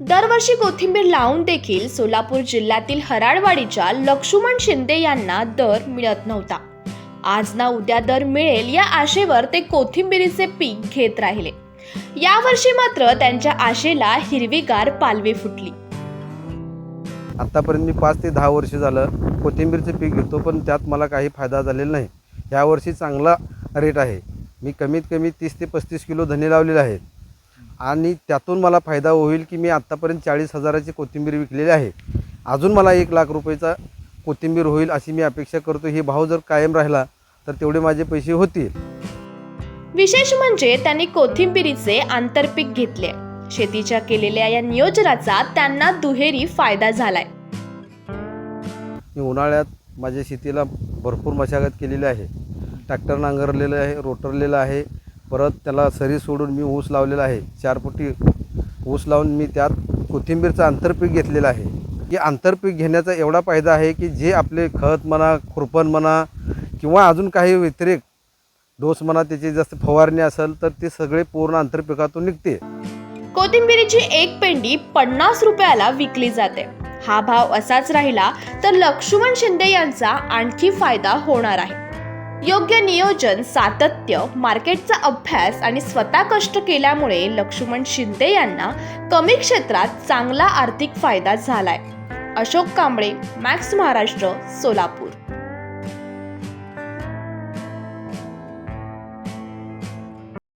दरवर्षी कोथिंबीर लावून देखील सोलापूर जिल्ह्यातील हराडवाडीच्या लक्ष्मण शिंदे यांना दर मिळत नव्हता. आज ना उद्या दर मिळेल या आशेवर ते कोथिंबिरीचे पीक घेत राहिले. यावर्षी मात्र त्यांच्या आशेला हिरवीगार पालवी फुटली. आत्तापर्यंत मी पाच ते दहा वर्ष झालं कोथिंबीरचं पीक घेतो पण त्यात मला काही फायदा झालेला नाही. यावर्षी चांगला रेट आहे. मी कमीत कमी तीस ते पस्तीस किलो धने लावलेले आहेत. आणि त्यातून मला फायदा होईल की मी आत्तापर्यंत चाळीस हजाराची कोथिंबीर विकलेली आहे. अजून मला एक लाख रुपयाचा कोथिंबीर होईल अशी मी अपेक्षा करतो. हे भाव जर कायम राहिला तर तेवढे माझे पैसे होतील. विशेष म्हणजे त्यांनी कोथिंबिरीचे आंतरपीक घेतले. शेतीच्या केलेल्या या नियोजनाचा त्यांना दुहेरी फायदा झालाय. मी उन्हाळ्यात माझ्या शेतीला भरपूर मशागत केलेली आहे. ट्रॅक्टर नांगरलेलं आहे रोटरलेलं आहे. परत त्याला सरी सोडून मी ऊस लावलेला आहे. चार फुटी ऊस लावून मी त्यात कोथिंबीरचं आंतरपीक घेतलेलं आहे. की आंतरपीक घेण्याचा एवढा फायदा आहे की जे आपले खत म्हणा खुरपण म्हणा किंवा अजून काही व्यतिरिक्त डोस म्हणा त्याची जास्त फवारणी असेल तर ते सगळे पूर्ण आंतरपिकातून निघते. कोथिंबिरीची एक पेंडी पन्नास रुपयाला विकली जाते. हा भाव असाच राहिला तर लक्ष्मण शिंदे यांचा आणखी फायदा होणार आहे. योग्य नियोजन सातत्य मार्केटचा अभ्यास आणि स्वतः कष्ट केल्यामुळे लक्ष्मण शिंदे यांना कमी क्षेत्रात चांगला आर्थिक फायदा झालाय. अशोक कांबळे मॅक्स महाराष्ट्र सोलापूर.